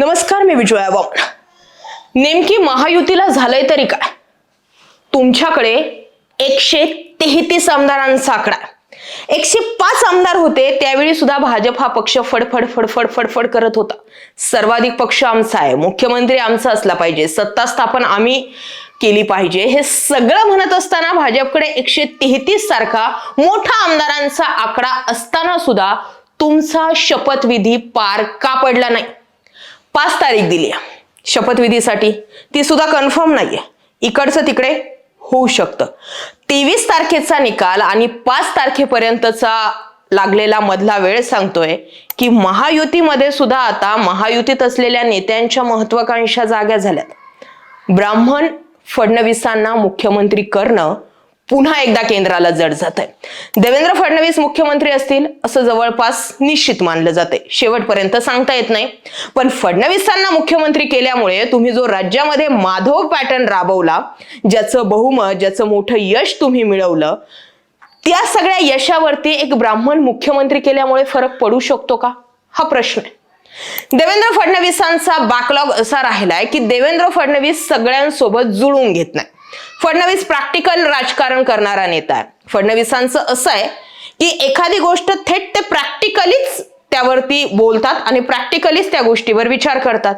नमस्कार मी विजया वामन नेमकी महायुतीला झालंय तरी काय? तुमच्याकडे एकशे तेहतीस आमदारांचा आकडा एकशे पाच आमदार होते त्यावेळी सुद्धा भाजप हा पक्ष फडफड फडफड फडफड करत होता. सर्वाधिक पक्ष आमचा आहे. मुख्यमंत्री आमचा असला पाहिजे. सत्ता स्थापन आम्ही केली पाहिजे. हे सगळं म्हणत असताना भाजपकडे एकशे तेहतीस सारखा मोठा आमदारांचा आकडा असताना सुद्धा तुमचा शपथविधी पार का पडला नाही? पाच तारीख दिली आहे. शपथविधीसाठी. ती सुद्धा कन्फर्म नाहीये. इकडचं तिकडे होऊ शकतं. तेवीस तारखेचा निकाल आणि पाच तारखेपर्यंतचा लागलेला मधला वेळ सांगतोय की महायुतीमध्ये सुद्धा आता महायुतीत असलेल्या नेत्यांच्या महत्वाकांक्षा जाग्या झाल्यात. ब्राह्मण फडणवीसांना मुख्यमंत्री करणं पुन्हा एकदा केंद्राला जड जात आहे देवेंद्र फडणवीस मुख्यमंत्री असतील असं जवळपास निश्चित मानलं जाते शेवटपर्यंत सांगता येत नाही. पण फडणवीसांना मुख्यमंत्री केल्यामुळे तुम्ही जो राज्यामध्ये माधव पॅटर्न राबवला ज्याचं बहुमत ज्याचं मोठं यश तुम्ही मिळवलं त्या सगळ्या यशावरती एक ब्राह्मण मुख्यमंत्री केल्यामुळे फरक पडू शकतो का? हा प्रश्न आहे. देवेंद्र फडणवीसांचा बॅकलॉग असा राहिलाय की देवेंद्र फडणवीस सगळ्यांसोबत जुळून घेत नाही फडणवीस प्रॅक्टिकल राजकारण करणारा नेता आहे. फडणवीसांचं असं आहे की एखादी गोष्ट थेट ते प्रॅक्टिकलीच त्यावरती बोलतात आणि प्रॅक्टिकलीच त्या गोष्टीवर विचार करतात.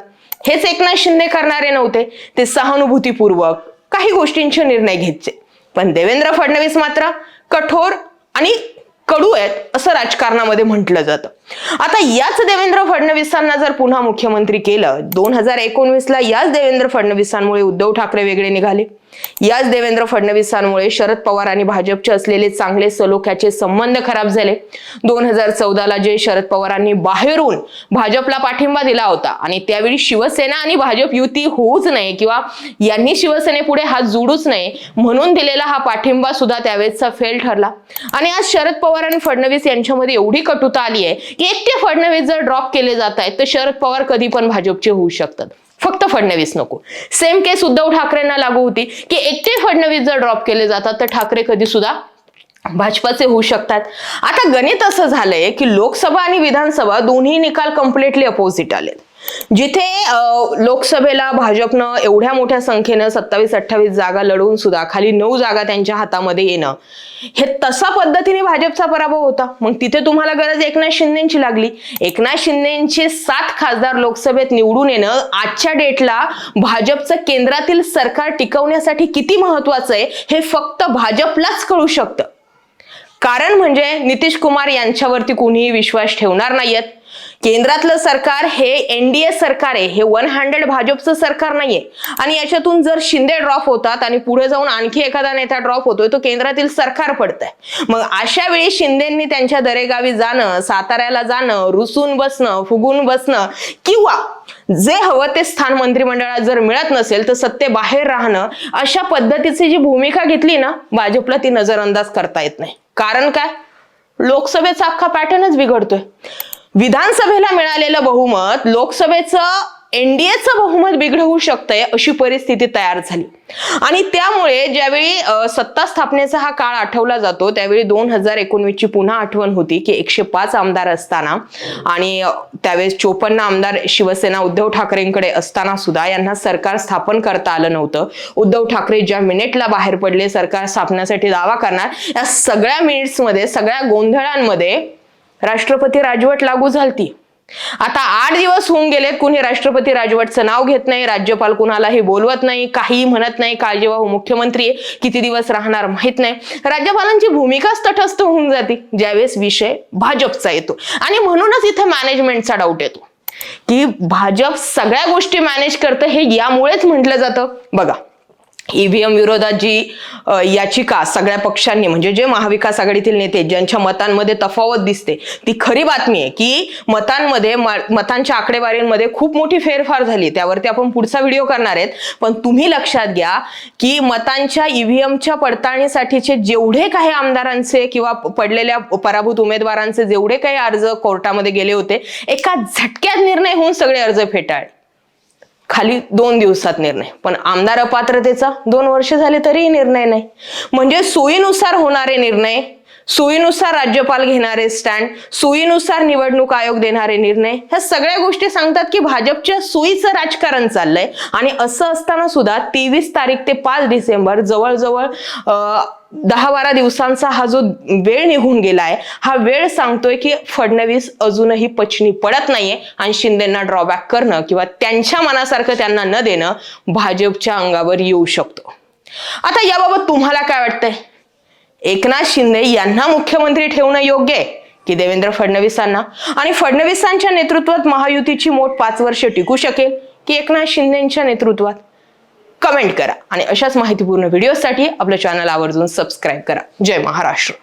हेच एकनाथ शिंदे करणारे नव्हते. ते सहानुभूतीपूर्वक काही गोष्टींचे निर्णय घ्यायचे पण देवेंद्र फडणवीस मात्र कठोर आणि कडू आहेत असं राजकारणामध्ये म्हटलं जातं. आता याच देवेंद्र फडणवीसांना जर पुन्हा मुख्यमंत्री केलं दोन हजार एकोणवीसला याच देवेंद्र फडणवीसांमुळे उद्धव ठाकरे वेगळे निघाले. याच देवेंद्र फडणवीसांमुळे शरद पवार आणि भाजपचे असलेले चांगले सलोख्याचे संबंध खराब झाले. दोन हजार चौदाला जे शरद पवारांनी बाहेरून भाजपला पाठिंबा दिला होता आणि त्यावेळी शिवसेना आणि भाजप युती होऊच नये किंवा यांनी शिवसेनेपुढे हात जोडूच नये म्हणून दिलेला हा पाठिंबा सुद्धा त्यावेळेसचा फेल ठरला. आणि आज शरद पवार आणि फडणवीस यांच्यामध्ये एवढी कटुता आली आहे एकटे फडणवीस जर ड्रॉप केले जात आहेत तर शरद पवार कधी पण भाजपचे होऊ शकतात. फक्त फडणवीस नको. सेम केस उद्धव ठाकरेंना लागू होती की एकटे फडणवीस जर ड्रॉप केले जातात तर ठाकरे कधी सुद्धा भाजपाचे होऊ शकतात. आता गणित असं झालंय की लोकसभा आणि विधानसभा दोन्ही निकाल कम्प्लिटली अपोजिट आलेत. जिथे लोकसभेला भाजपनं एवढ्या मोठ्या संख्येनं सत्तावीस अठ्ठावीस जागा लढवून सुद्धा खाली नऊ जागा त्यांच्या हातामध्ये येणं हे तसा पद्धतीने भाजपचा पराभव होता. मग तिथे तुम्हाला गरज एकनाथ शिंदेची लागली. एकनाथ शिंदेचे सात खासदार लोकसभेत निवडून येणं आजच्या डेटला भाजपचं केंद्रातील सरकार टिकवण्यासाठी किती महत्वाचं आहे हे फक्त भाजपलाच कळू शकतं. कारण म्हणजे नितीश कुमार यांच्यावरती कोणीही विश्वास ठेवणार नाहीयेत. केंद्रातलं सरकार हे एनडीए सरकार आहे. हे वन हंड्रेड भाजपचं सरकार नाहीये. आणि याच्यातून जर शिंदे ड्रॉप होतात आणि पुढे जाऊन आणखी एखादा नेता ड्रॉप होतोय तो केंद्रातील सरकार पडतंय. मग अशा वेळी शिंदेंनी त्यांच्या दरेगावी जाणं साताऱ्याला जाणं रुसून बसणं फुगून बसणं किंवा जे हवं ते स्थान मंत्रिमंडळात जर मिळत नसेल तर सत्ते बाहेर राहणं अशा पद्धतीची जी भूमिका घेतली ना भाजपला ती नजरअंदाज करता येत नाही. कारण काय? लोकसभेचा अख्खा पॅटर्नच बिघडतोय. विधानसभेला मिळालेलं बहुमत लोकसभेचं एनडीएचं बहुमत बिघडवू शकतंय अशी परिस्थिती तयार झाली. आणि त्यामुळे ज्यावेळी सत्ता स्थापनेचा हा काळ आठवला जातो त्यावेळी दोन हजार एकोणवीसची पुन्हा आठवण होती की एकशे पाच आमदार असताना आणि त्यावेळेस चोपन्न आमदार शिवसेना उद्धव ठाकरेंकडे असताना सुद्धा यांना सरकार स्थापन करता आलं नव्हतं. उद्धव ठाकरे ज्या मिनिटला बाहेर पडले सरकार स्थापण्यासाठी दावा करणार या सगळ्या मिनिट्समध्ये सगळ्या गोंधळांमध्ये राष्ट्रपती राजवट लागू झालती. आता आठ दिवस होऊन गेलेत कुणी राष्ट्रपती राजवटचं नाव घेत नाही राज्यपाल कुणालाही बोलवत नाही काही म्हणत नाही. काळजीवाहू हो मुख्यमंत्री आहे, किती दिवस राहणार माहीत नाही. राज्यपालांची भूमिकाच तटस्थ होऊन जाते. ज्यावेळेस विषय भाजपचा येतो. आणि म्हणूनच इथे मॅनेजमेंटचा डाऊट येतो. की भाजप सगळ्या गोष्टी मॅनेज करतं हे यामुळेच म्हटलं जातं. बघा. ईव्हीएम विरोधात जी याचिका सगळ्या पक्षांनी म्हणजे जे महाविकास आघाडीतील नेते ज्यांच्या मतांमध्ये तफावत दिसते ती खरी बातमी आहे की मतांमध्ये म- मतांच्या आकडेवारीमध्ये खूप मोठी फेरफार झाली. त्यावरती आपण पुढचा व्हिडिओ करणार आहेत. पण तुम्ही लक्षात घ्या की मतांच्या ईव्हीएमच्या पडताळणीसाठीचे जेवढे काही आमदारांचे किंवा पडलेल्या पराभूत उमेदवारांचे जेवढे काही अर्ज कोर्टामध्ये गेले होते एका झटक्यात निर्णय होऊन सगळे अर्ज फेटाळले. खाली दोन दिवसात निर्णय. पण आमदार अपात्रतेचा दोन वर्ष झाले तरीही निर्णय नाही. म्हणजे सोयीनुसार होणारे निर्णय सोयीनुसार राज्यपाल घेणारे स्टँड सोयीनुसार निवडणूक आयोग देणारे निर्णय ह्या सगळ्या गोष्टी सांगतात की भाजपच्या सोयीचं राजकारण चाललंय. आणि असं असताना सुद्धा तेवीस तारीख ते पाच डिसेंबर जवळजवळ अं, दहा बारा दिवसांचा हा जो वेळ निघून गेलाय हा वेळ सांगतोय की फडणवीस अजूनही पचनी पडत नाहीये आणि शिंदेना ड्रॉबॅक करणं किंवा त्यांच्या मनासारखं त्यांना न देणं भाजपच्या अंगावर येऊ शकतो. आता याबाबत तुम्हाला काय वाटतंय? एकनाथ शिंदे यांना मुख्यमंत्री ठेवणं योग्य आहे की देवेंद्र फडणवीसांना? आणि फडणवीसांच्या नेतृत्वात महायुतीची मोठ पाच वर्ष टिकू शकेल की एकनाथ शिंदेच्या नेतृत्वात? कमेंट करा. आणि अशाच माहितीपूर्ण व्हिडिओसाठी आपलं चॅनल आवर्जून सबस्क्राईब करा. जय महाराष्ट्र.